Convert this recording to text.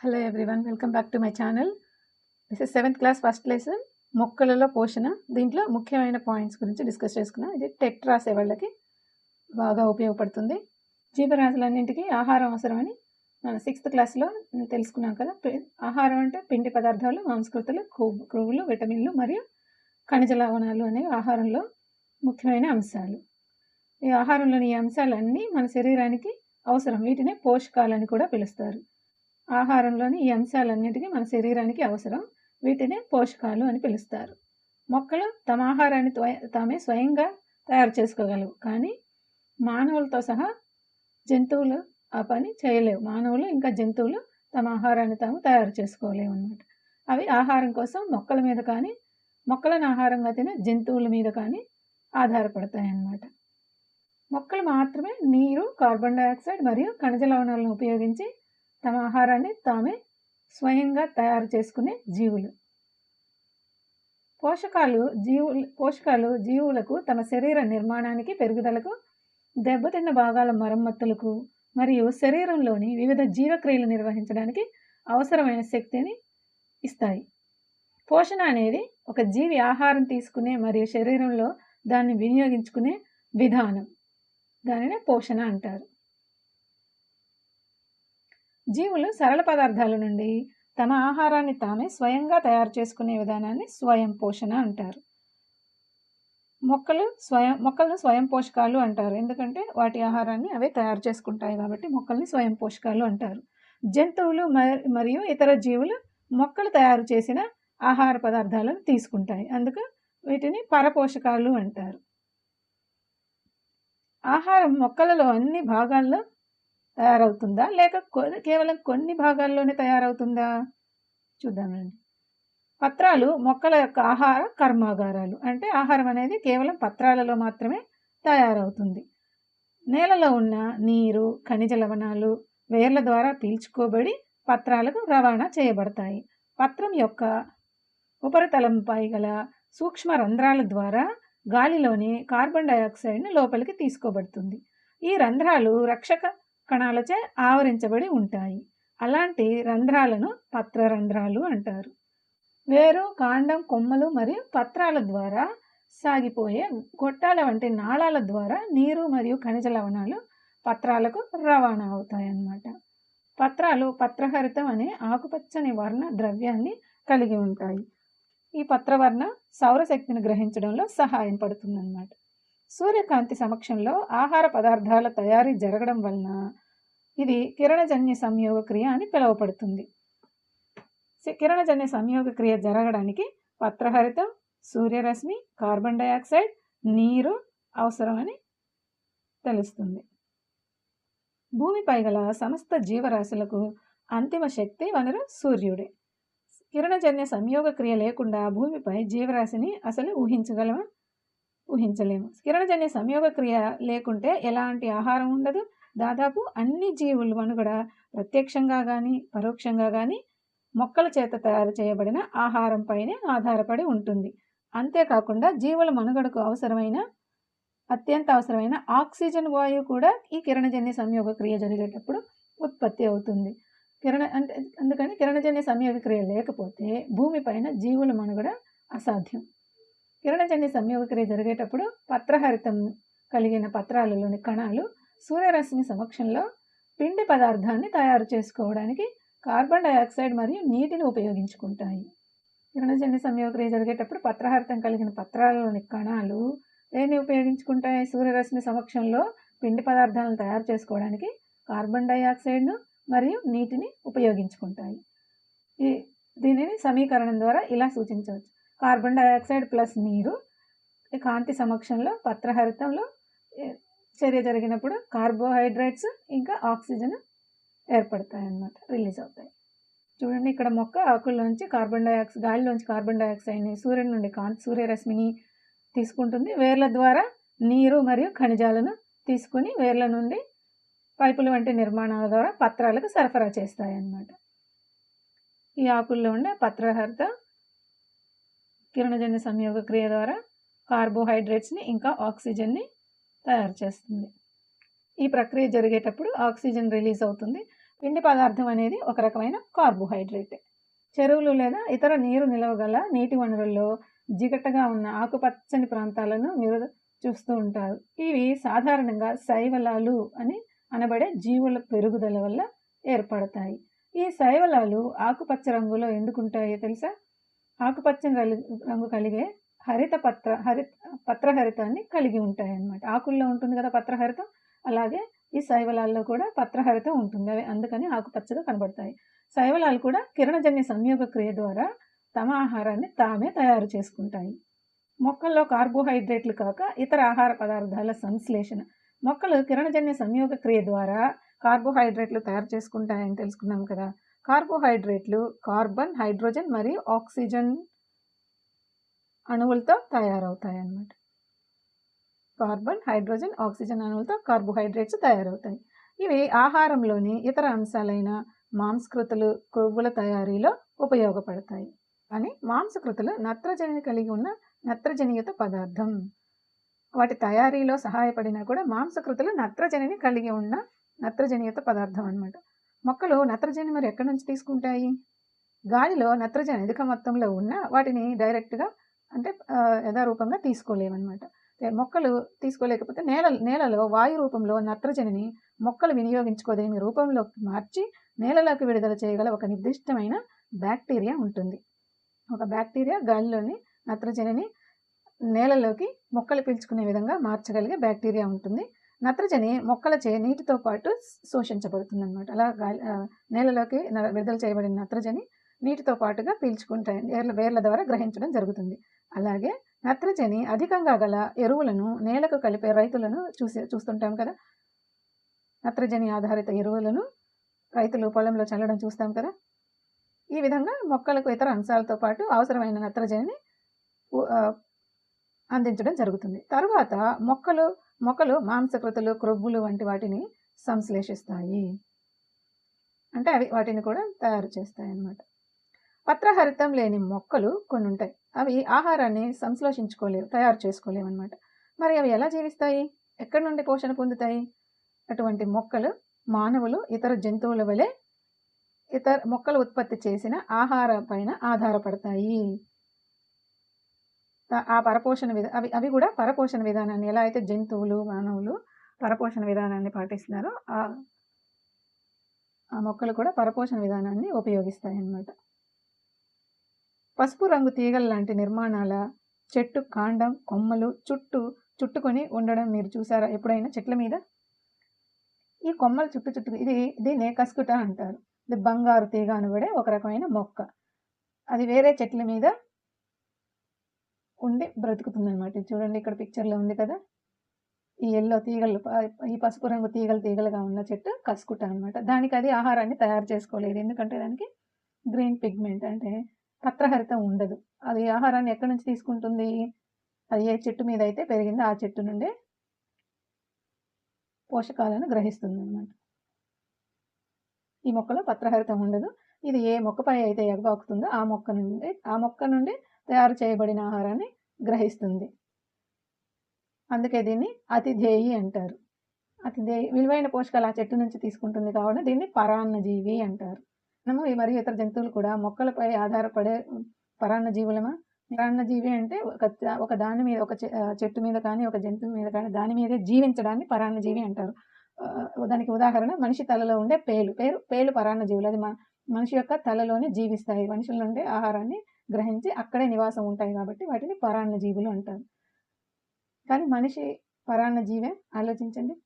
Hello everyone welcome back to my channel this is seventh class first lesson మొక్కలలో పోషణ. దీంట్లో ముఖ్యమైన points గురించి డిస్కస్ చేసుకున్నాం. ఇది టెట్ రాసే వాళ్ళకి బాగా ఉపయోగపడుతుంది. జీవరాశులన్నింటికి ఆహారం అవసరమని మనం సిక్స్త్ క్లాస్లో తెలుసుకున్నాం కదా. ఆహారం అంటే పిండి పదార్థాలు మాంసకృతులు క్రువులు క్రొవ్వులు విటమిన్లు మరియు ఖనిజ లవణాలు అనేవి ఆహారంలో ముఖ్యమైన అంశాలు. ఈ ఆహారంలోని ఈ అంశాలన్నీ మన శరీరానికి అవసరం. వీటినే పోషకాలని కూడా పిలుస్తారు. ఆహారంలోని ఈ అంశాలన్నిటికీ మన శరీరానికి అవసరం. వీటిని పోషకాలు అని పిలుస్తారు. మొక్కలు తమ ఆహారాన్ని త్వ- తామే స్వయంగా తయారు చేసుకోగలవు. కానీ మానవులతో సహా జంతువులు ఆ పని చేయలేవు. మానవులు ఇంకా జంతువులు తమ ఆహారాన్ని తాము తయారు చేసుకోలేవు అన్నమాట. అవి ఆహారం కోసం మొక్కల మీద కానీ మొక్కలను ఆహారంగా తినే జంతువుల మీద కానీ ఆధారపడతాయి అన్నమాట. మొక్కలు మాత్రమే నీరు కార్బన్ డైఆక్సైడ్ మరియు ఖనిజ లవణాలను ఉపయోగించి తమ ఆహారాన్ని తామే స్వయంగా తయారు చేసుకునే జీవులు. పోషకాలు జీవులు పోషకాలు జీవులకు తమ శరీర నిర్మాణానికి పెరుగుదలకు దెబ్బతిన్న భాగాల మరమ్మతులకు మరియు శరీరంలోని వివిధ జీవక్రియలు నిర్వహించడానికి అవసరమైన శక్తిని ఇస్తాయి. పోషణ అనేది ఒక జీవి ఆహారం తీసుకునే మరియు శరీరంలో దాన్ని వినియోగించుకునే విధానం. దానినే పోషణ అంటారు. జీవులు సరళ పదార్థాల నుండి తమ ఆహారాన్ని తామే స్వయంగా తయారు చేసుకునే విధానాన్ని స్వయం పోషణ అంటారు. మొక్కలు స్వయం మొక్కలను స్వయం పోషకాలు అంటారు. ఎందుకంటే వాటి ఆహారాన్ని అవే తయారు చేసుకుంటాయి కాబట్టి మొక్కల్ని స్వయం పోషకాలు అంటారు. జంతువులు మ- మరియు ఇతర జీవులు మొక్కలు తయారు చేసిన ఆహార పదార్థాలను తీసుకుంటాయి. అందుకు వీటిని పరపోషకాలు అంటారు. ఆహారం మొక్కలలో అన్ని భాగాల్లో తయారవుతుందా? లేక కేవలం కొన్ని భాగాల్లోనే తయారవుతుందా? చూద్దామండి పత్రాలు మొక్కల యొక్క ఆహార కర్మాగారాలు. అంటే ఆహారం అనేది కేవలం పత్రాలలో మాత్రమే తయారవుతుంది. నేలలో ఉన్న నీరు ఖనిజ లవణాలు వేర్ల ద్వారా పీల్చుకోబడి పత్రాలకు రవాణా చేయబడతాయి. పత్రం యొక్క ఉపరితలంపై గల సూక్ష్మ రంధ్రాల ద్వారా గాలిలోని కార్బన్ డయాక్సైడ్ను లోపలికి తీసుకోబడుతుంది. ఈ రంధ్రాలు రక్షక కణాలచే ఆవరించబడి ఉంటాయి. అలాంటి రంధ్రాలను పత్ర రంధ్రాలు అంటారు. వేరు కాండం కొమ్మలు మరియు పత్రాల ద్వారా సాగిపోయే గొట్టాల వంటి నాళాల ద్వారా నీరు మరియు ఖనిజ లవణాలు పత్రాలకు రవాణా అవుతాయన్నమాట. పత్రాలు పత్రహరితం అనే ఆకుపచ్చని వర్ణ ద్రవ్యాన్ని కలిగి ఉంటాయి. ఈ పత్రవర్ణ సౌరశక్తిని గ్రహించడంలో సహాయం పడుతుందన్నమాట. సూర్యకాంతి సమక్షంలో ఆహార పదార్థాల తయారీ జరగడం వలన ఇది కిరణజన్య సంయోగ క్రియ అని పిలువబడుతుంది. కిరణజన్య సంయోగ క్రియ జరగడానికి పత్రహరితం సూర్యరశ్మి కార్బన్ డయాక్సైడ్ నీరు అవసరమని తెలుస్తుంది. భూమిపై గల సమస్త జీవరాశులకు అంతిమ శక్తి వనరు సూర్యుడే. కిరణజన్య సంయోగ క్రియ లేకుండా భూమిపై జీవరాశిని అసలు ఊహించగలమా? ఊహించలేము. కిరణజన్య సంయోగ క్రియ లేకుంటే ఎలాంటి ఆహారం ఉండదు. దాదాపు అన్ని జీవులు మనుగడ ప్రత్యక్షంగా కానీ పరోక్షంగా కానీ మొక్కల చేత తయారు చేయబడిన ఆహారంపైనే ఆధారపడి ఉంటుంది. అంతేకాకుండా జీవుల మనుగడకు అవసరమైన అత్యంత అవసరమైన ఆక్సిజన్ వాయువు కూడా ఈ కిరణజన్య సంయోగ క్రియ జరిగేటప్పుడు ఉత్పత్తి అవుతుంది. కిరణ అంటే అందుకని కిరణజన్య సంయోగ క్రియ లేకపోతే భూమిపైన జీవుల మనుగడ అసాధ్యం. కిరణజన్య సంయోగక్రియ జరిగేటప్పుడు పత్రహరితం కలిగిన పత్రాలలోని కణాలు సూర్యరశ్మి సమక్షంలో పిండి పదార్థాన్ని తయారు చేసుకోవడానికి కార్బన్ డయాక్సైడ్ మరియు నీటిని ఉపయోగించుకుంటాయి. కిరణజన్య సంయోగక్రియ జరిగేటప్పుడు పత్రహరితం కలిగిన పత్రాలలోని కణాలు దేన్ని ఉపయోగించుకుంటాయి? సూర్యరశ్మి సమక్షంలో పిండి పదార్థాలను తయారు చేసుకోవడానికి కార్బన్ డయాక్సైడ్ను మరియు నీటిని ఉపయోగించుకుంటాయి. ఈ దీనిని సమీకరణం ద్వారా ఇలా సూచించవచ్చు. కార్బన్ డైఆక్సైడ్ ప్లస్ నీరు ఈ కాంతి సమక్షంలో పత్రహరితంలో చర్య జరిగినప్పుడు కార్బోహైడ్రేట్స్ ఇంకా ఆక్సిజన్ ఏర్పడతాయి అన్నమాట రిలీజ్ అవుతాయి. చూడండి ఇక్కడ మొక్క ఆకుల్లోంచి కార్బన్ డైఆక్సైడ్ గాలిలోంచి కార్బన్ డైఆక్సైడ్ని సూర్యుడి నుండి కాంతి సూర్యరశ్మిని తీసుకుంటుంది. వేర్ల ద్వారా నీరు మరియు ఖనిజాలను తీసుకుని వేర్ల నుండి పైపుల వంటి నిర్మాణాల ద్వారా పత్రాలకు సరఫరా చేస్తాయి అన్నమాట ఈ ఆకుల్లో ఉండే పత్రహరిత కిరణజన్య సంయోగ క్రియ ద్వారా కార్బోహైడ్రేట్స్ని ఇంకా ఆక్సిజన్ని తయారు చేస్తుంది. ఈ ప్రక్రియ జరిగేటప్పుడు ఆక్సిజన్ రిలీజ్ అవుతుంది. పిండి పదార్థం అనేది ఒక రకమైన కార్బోహైడ్రేట్. చెరువులు లేదా ఇతర నీరు నిలవగల నీటి వనరుల్లో జిగటగా ఉన్న ఆకుపచ్చని ప్రాంతాలను మీరు చూస్తూ ఉంటారు. ఇవి సాధారణంగా శైవలాలు అని అనబడే జీవుల పెరుగుదల వల్ల ఏర్పడతాయి. ఈ శైవలాలు ఆకుపచ్చ రంగులో ఎందుకుంటాయో తెలుసా? ఆకుపచ్చని రంగు కలిగే హరిత పత్ర హరిత పత్రహరితాన్ని కలిగి ఉంటాయి అన్నమాట ఆకుల్లో ఉంటుంది కదా పత్రహరితం అలాగే ఈ శైవలాల్లో కూడా పత్రహరితం ఉంటుంది. అవి అందుకని ఆకుపచ్చగా కనబడతాయి. శైవలాలు కూడా కిరణజన్య సంయోగ క్రియ ద్వారా తమ ఆహారాన్ని తామే తయారు చేసుకుంటాయి. మొక్కల్లో కార్బోహైడ్రేట్లు కాక ఇతర ఆహార పదార్థాల సంశ్లేషణ. మొక్కలు కిరణజన్య సంయోగ క్రియ ద్వారా కార్బోహైడ్రేట్లు తయారు చేసుకుంటాయని తెలుసుకున్నాం కదా. కార్బోహైడ్రేట్లు కార్బన్ హైడ్రోజన్ మరియు ఆక్సిజన్ అణువులతో తయారవుతాయి అన్నమాట కార్బన్ హైడ్రోజన్ ఆక్సిజన్ అణువులతో కార్బోహైడ్రేట్స్ తయారవుతాయి. ఇవి ఆహారంలోని ఇతర అంశాలైన మాంసకృతులు కొవ్వుల తయారీలో ఉపయోగపడతాయి. కానీ మాంసకృతులు నత్రజనిని కలిగి ఉన్న నత్రజనియుత పదార్థం. వాటి తయారీలో సహాయపడినా కూడా మాంసకృతులు నత్రజనిని కలిగి ఉన్న నత్రజనియుత పదార్థం అనమాట మొక్కలు నత్రజని మరి ఎక్కడి నుంచి తీసుకుంటాయి? గాలిలో నత్రజని అధిక మొత్తంలో ఉన్న వాటిని డైరెక్ట్గా అంటే యథారూపంగా తీసుకోలేమన్నమాట. మొక్కలు తీసుకోలేకపోతే నేల నేలలో వాయు రూపంలో నత్రజనిని మొక్కలు వినియోగించుకోదేమి రూపంలోకి మార్చి నేలలోకి విడుదల చేయగల ఒక నిర్దిష్టమైన బ్యాక్టీరియా ఉంటుంది. ఒక బ్యాక్టీరియా గాలిలోని నత్రజనిని నేలలోకి మొక్కలు పీల్చుకునే విధంగా మార్చగలిగే బ్యాక్టీరియా ఉంటుంది. నత్రజని మొక్కలచే నీటితో పాటు శోషించబడుతుంది అనమాట అలా గాలి నేలలోకి విడుదల చేయబడిన నత్రజని నీటితో పాటుగా పీల్చుకుంటాయి వేర్ల వేర్ల ద్వారా గ్రహించడం జరుగుతుంది. అలాగే నత్రజని అధికంగా గల ఎరువులను నేలకు కలిపే రైతులను చూసే చూస్తుంటాం కదా? నత్రజని ఆధారిత ఎరువులను రైతులు పొలంలో చల్లడం చూస్తాం కదా? ఈ విధంగా మొక్కలకు ఇతర అంశాలతో పాటు అవసరమైన నత్రజనిని అందించడం జరుగుతుంది. తరువాత మొక్కలు మొక్కలు మాంసకృతులు క్రొవ్వులు వంటి వాటిని సంశ్లేషిస్తాయి. అంటే అవి వాటిని కూడా తయారు చేస్తాయి అన్నమాట పత్రహరితం లేని మొక్కలు కొన్ని ఉంటాయి అవి ఆహారాన్ని సంశ్లేషించుకోలేవు తయారు చేసుకోలేవు అనమాట మరి అవి ఎలా జీవిస్తాయి? ఎక్కడి నుండి పోషణ పొందుతాయి? అటువంటి మొక్కలు మానవులు ఇతర జంతువుల వలె ఇతర మొక్కలు ఉత్పత్తి చేసిన ఆహార పైన ఆధారపడతాయి. ఆ పరపోషణ విధా అవి అవి కూడా పరపోషణ విధానాన్ని ఎలా అయితే జంతువులు మానవులు పరపోషణ విధానాన్ని పాటిస్తున్నారో ఆ ఆ మొక్కలు కూడా పరపోషణ విధానాన్ని ఉపయోగిస్తాయి అన్నమాట పసుపు రంగు తీగల లాంటి నిర్మాణాల చెట్టు కాండం కొమ్మలు చుట్టూ చుట్టుకొని ఉండడం మీరు చూసారా ఎప్పుడైనా చెట్ల మీద? ఈ కొమ్మలు చుట్టు చుట్టూ ఇది దీన్ని కసుకుట అంటారు. ఇది బంగారు తీగ అనబడే ఒక రకమైన మొక్క. అది వేరే చెట్ల మీద ఉండి బ్రతుకుతుంది అనమాట చూడండి ఇక్కడ పిక్చర్లో ఉంది కదా? ఈ ఎల్లో తీగలు ఈ పసుపు రంగు తీగలు తీగలుగా ఉన్న చెట్టు కసుకుట అనమాట దానికి అది ఆహారాన్ని తయారు చేసుకోలేదు. ఎందుకంటే దానికి గ్రీన్ పిగ్మెంట్ అంటే పత్రహరితం ఉండదు. అది ఆహారాన్ని ఎక్కడి నుంచి తీసుకుంటుంది? అది ఏ చెట్టు మీద అయితే పెరిగిందో ఆ చెట్టు నుండే పోషకాలను గ్రహిస్తుంది అనమాట ఈ మొక్కలో పత్రహరితం ఉండదు. ఇది ఏ మొక్కపై అయితే ఎగబాకుతుందో ఆ మొక్క నుండి ఆ మొక్క నుండి తయారు చేయబడిన ఆహారాన్ని గ్రహిస్తుంది. అందుకే దీన్ని అతిధేయి అంటారు. అతిధేయి విలువైన పోషకాలు ఆ చెట్టు నుంచి తీసుకుంటుంది కావున దీన్ని పరాన్నజీవి అంటారు. మనము మరియు ఇతర జంతువులు కూడా మొక్కలపై ఆధారపడే పరాన్న జీవులమా పరాన్నజీవి అంటే ఒక ఒక దాని మీద ఒక చెట్టు మీద కానీ ఒక జంతువు మీద కానీ దాని మీదే జీవించడాన్ని పరాన్నజీవి అంటారు. దానికి ఉదాహరణ మనిషి తలలో ఉండే పేలు. పేరు పేలు పరాన్నజీవులు. అది మనిషి యొక్క తలలోనే జీవిస్తాయి. మనుషుల నుండి ఆహారాన్ని గ్రహించి అక్కడే నివాసం ఉంటాయి కాబట్టి వాటిని పరాన్న జీవులు అంటారు. కానీ మనిషి పరాన్న జీవే ఆలోచించండి.